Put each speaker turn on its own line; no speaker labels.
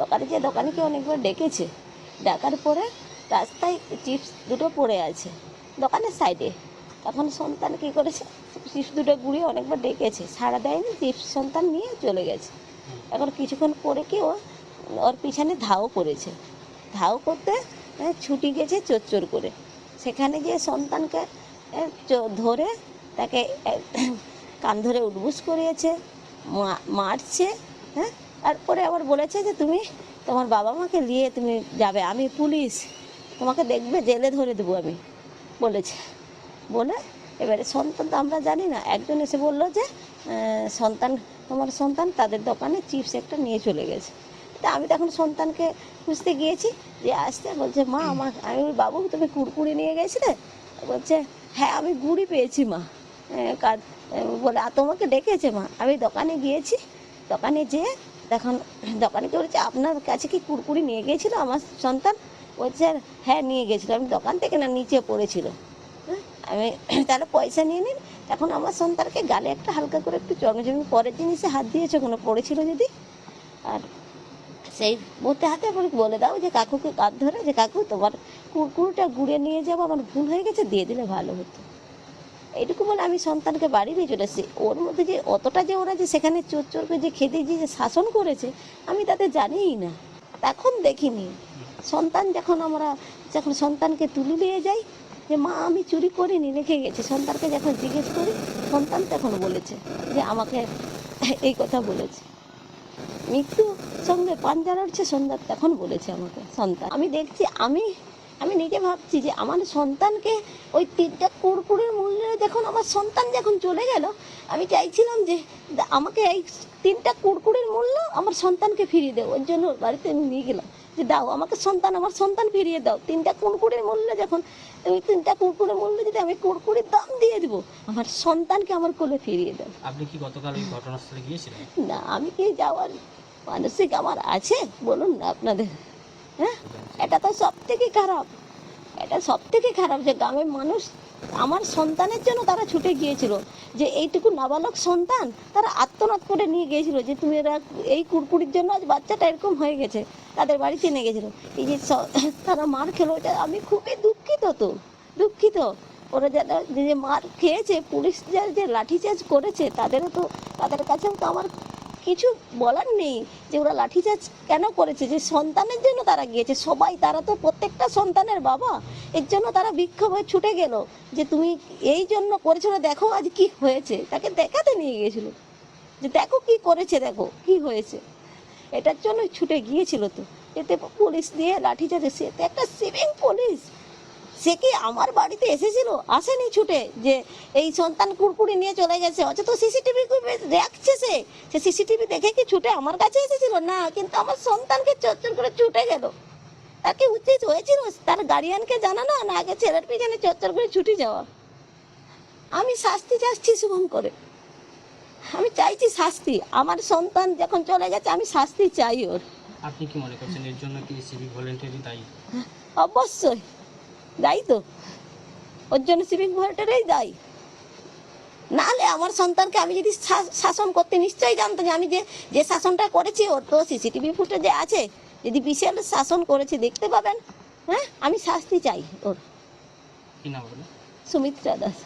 দোকানে যে দোকানিকে অনেকবার ডেকেছে ডাকার পরে রাস্তায় চিপস দুটো পড়ে আছে দোকানের সাইডে তখন সন্তান কী করেছে? চিপস দুটো গুঁড়িয়ে অনেকবার ডেকেছে, সাড়া দেয়নি চিপস সন্তান নিয়ে চলে গেছে। এখন কিছুক্ষণ পরে কি ওর পিছনে ধাও করেছে ধাও করতে ছুটি গেছে চোর করে। সেখানে গিয়ে সন্তানকে ধরে তাকে কান ধরে উঠবুস করিয়েছে মারছে হ্যাঁ? তারপরে আবার বলেছে যে তুমি তোমার বাবা মাকে নিয়ে তুমি যাবে। আমি পুলিশ, তোমাকে দেখবে, জেলে ধরে দেবো আমি, বলেছে। বলে এবারে সন্তান তো আমরা জানি না, একজন এসে বলল যে সন্তান, তোমার সন্তান তাদের দোকানে চিপস একটা নিয়ে চলে গেছে। তা আমি তখন সন্তানকে খুঁজতে গিয়েছি, যে আসতে বলছে, মা, আমার, আমি বাবু তুমি কুড়কুড়ি নিয়ে গেছিলে? বলছে হ্যাঁ আমি গুড়ি পেয়েছি, মা। বলে তোমাকে ডেকেছে, মা। আমি দোকানে গিয়েছি, দোকানে যেয়ে তখন দোকানে বলেছে আপনার কাছে কি কুড়কুড়ি নিয়ে গিয়েছিল আমার সন্তান? বলছে হ্যাঁ নিয়ে গেছিল আমি দোকান থেকে না নিচে পড়েছিল। হ্যাঁ, আমি তাহলে পয়সা নিয়ে নিন। এখন আমার সন্তানকে গালে একটা হালকা করে একটু জমি পরের জিনিসে হাত দিয়েছে কোনো পড়েছিল যদি? আর সেই বলতে হাতে করে বলে দাও যে কাকুকে কাঁধ ধরে যে কাকু তোমার কুরকুরটা গুড়ে নিয়ে যাব আমার ভুল হয়ে গেছে দিয়ে দিলে ভালো হতো। এইটুকু বলে আমি সন্তানকে বাড়ি নিয়ে চলে এসেছি। ওর মধ্যে যে অতটা যে ওরা যে সেখানে চোর চোরকে যে খেতে যে যে শাসন করেছে, আমি তাতে জানিই না। তখন দেখিনি। সন্তান যখন আমরা যখন সন্তানকে তুলে নিয়ে যাই, যে মা, আমি চুরি করিনি, রেখে গেছি। সন্তানকে যখন জিজ্ঞেস করি, সন্তান তখন বলেছে যে, আমাকে এই কথা বলেছে। মৃত্যু সঙ্গে পাঞ্জা লড়ছে সন্ধ্যা তখন বলেছে আমাকে সন্তান। আমি দেখছি, আমি আমি নিজে ভাবছি যে আমার সন্তানকে ওই তিনটা কুরকুরের মূল্যে যখন আমার সন্তান যখন চলে গেল আমি চাইছিলাম যে আমাকে এই তিনটা কুরকুরের মূল্য আমার সন্তানকে ফিরিয়ে দেবো ওর জন্য বাড়িতে আমি নিয়ে গেলাম যে দাও আমাকে সন্তান আমার সন্তান ফিরিয়ে দাও। তিনটা কুরকুরের মূল্য যখন ওই তিনটা কুরকুরের মূল্য যদি আমি কুরকুরের দাম দিয়ে দেবো আমার সন্তানকে আমার কোলে ফিরিয়ে দাও।
আপনি কি গতকাল ওই ঘটনাস্থলে গিয়েছিলেন?
না আমি কি যাওয়ার মানসিক আমার আছে? বলুন না আপনাদের। হ্যাঁ? এটা তো সব থেকে খারাপ। এটা সব থেকে খারাপ যে গ্রামের মানুষ আমার সন্তানের জন্য তারা ছুটে গিয়েছিল। যে এইটুকু নাবালক সন্তান তারা আত্মনাদ করে নিয়ে গিয়েছিল যে তুমি এরা এই কুরকুরির জন্য আজ বাচ্চাটা এরকম হয়ে গেছে, তাদের বাড়িতে নিয়ে গেছিল। এই যে তারা মার খেলো, এটা আমি খুবই দুঃখিত তো, দুঃখিত। ওরা যারা যে যে মার খেয়েছে, পুলিশ যারা যে লাঠিচার্জ করেছে, তাদেরও তো, তাদের কাছেও তো আমার কিছু বলার নেই যে ওরা লাঠিচার্জ কেন করেছে? যে সন্তানের জন্য তারা গিয়েছে। সবাই, তারা তো প্রত্যেকটা সন্তানের বাবা। এর জন্য তারা বিক্ষোভ হয়ে ছুটে গেল যে তুমি এই জন্য করেছ দেখো আজ কি হয়েছে। তাকে দেখাতে নিয়ে গিয়েছিল। যে দেখো কি করেছে, দেখো কি হয়েছে। এটার জন্য ছুটে গিয়েছিল তো। এতে পুলিশ দিয়ে লাঠিচার্জ, সে একটা সিভিং পুলিশ। সে কি আমার বাড়িতে এসেছিল? আসেনি ছুটে যে এই সন্তান কুরকুরি নিয়ে চলে গেছে। অথচ তো সিসিটিভি রাখছে সে। সে সিসিটিভি দেখে কি ছুটে আমার কাছে এসেছিল? না কিন্তু আমার সন্তানকে চচ্চর করে ছুটে গেল। তাকে উচিত হয়েছিল? তার গার্ডিয়ানকে জানানো না? আগে ছেলের পিছনে চচ্চর করে ছুটে যাওয়া। আমি শাস্তি চাচ্ছি শুভম করে। আমি চাইছি শাস্তি। আমার সন্তান যখন চলে গেছে আমি শাস্তি চাই ওর।
আপনি কি মনে করছেন এর জন্য কি সিভিক ভলেন্টিয়ারি দায়ী?
অবশ্যই। দায়ী তো। ওর জন্য সিভিক ভলেন্টারেই দায়ী নাহলে আমার সন্তানকে আমি যদি শাসন করতে নিশ্চয়ই জানতো যে আমি যে যে শাসনটা করেছি ওর তো সিসিটিভি ফুটেজে আছে। যদি বিশাল শাসন করেছে দেখতে পাবেন। হ্যাঁ? আমি শাস্তি চাই ওর।
কি নাম বলে
সুমিত্রা দাস।